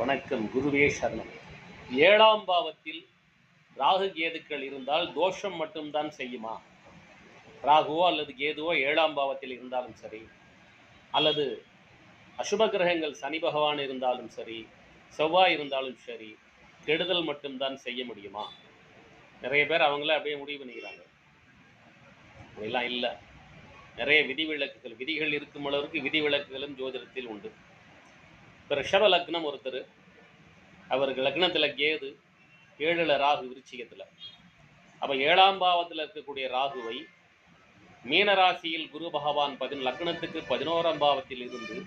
வணக்கம் குருவே சரணம். ஏழாம் பாவத்தில் ராகு கேதுக்கள் இருந்தால் தோஷம் மட்டும்தான் செய்யுமா? ராகுவோ அல்லது கேதுவோ ஏழாம் பாவத்தில் இருந்தாலும் சரி அல்லது அசுப கிரகங்கள் சனி பகவான் இருந்தாலும் சரி செவ்வாய் இருந்தாலும் சரி கெடுதல் மட்டும்தான் செய்ய முடியுமா? நிறைய பேர் அவங்கள அப்படியே முடிவு பண்ணிக்கிறாங்க. அப்படிலாம் இல்லை. நிறைய விதிவிலக்குகள் விதிகள் இருக்கும் அளவுக்கு விதிவிலக்குகளும் ஜோதிடத்தில் உண்டு. இப்போ ரிஷப லக்னம் ஒருத்தர். அவருக்கு லக்னத்தில் கேது ஏழில் ராகு விருச்சிகத்தில். அப்போ ஏழாம் பாவத்தில் இருக்கக்கூடிய ராகுவை மீனராசியில் குரு பகவான் பதின் லக்னத்துக்கு பதினோராம் பாவத்தில் இருந்து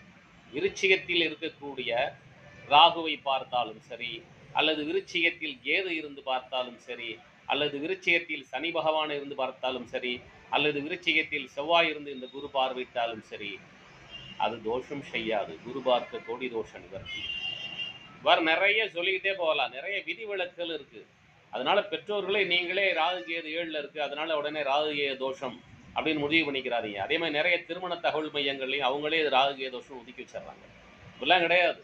விருச்சிகத்தில் இருக்கக்கூடிய ராகுவை பார்த்தாலும் சரி அல்லது விருச்சிகத்தில் கேது இருந்து பார்த்தாலும் சரி அல்லது விருச்சிகத்தில் சனி பகவான் இருந்து பார்த்தாலும் சரி அல்லது விருச்சிகத்தில் செவ்வாய் இருந்து இந்த குரு பார்வையிட்டாலும் சரி அது தோஷம் செய்யாது. குரு பார்க்க கோடி தோஷ நிவர்த்தி. இவ்வாறு நிறைய சொல்லிக்கிட்டே போகலாம். நிறைய விதிவிலக்குகள் இருக்கு. அதனால பெற்றோர்களே நீங்களே ராகு கேது ஏழுல இருக்கு. அதனால உடனே ராகு கேது தோஷம் அப்படின்னு முடிவு பண்ணிக்கிறாதீங்க. அதே மாதிரி நிறைய திருமண தகவல் மையங்கள்லையும் அவங்களே இது ராகு கேது தோஷம் ஒதுக்கி வச்சிடுறாங்க. இப்படிலாம் கிடையாது.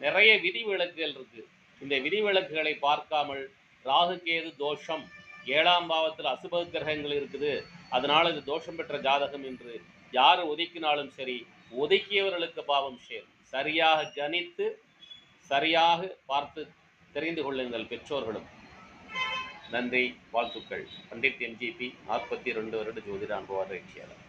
நிறைய விதிவிலக்குகள் இருக்கு. இந்த விதிவிலக்குகளை பார்க்காமல் ராகு கேது தோஷம் ஏழாம் பாவத்தில் அசுப கிரகங்கள் இருக்குது. அதனால இது தோஷம் பெற்ற ஜாதகம் என்று யார் ஒதுக்கினாலும் சரி ஒதுக்கியவர்களுக்கு பாவம் சேரும் சரியாக கணித்து சரியாக பார்த்து தெரிந்து கொள்ளுங்கள் பெற்றோர்களும். நன்றி வாழ்த்துக்கள். பண்டிட் எம்ஜிபி நாற்பத்தி ரெண்டு வருட ஜோதிட அனுபவ பயிற்சியாளர்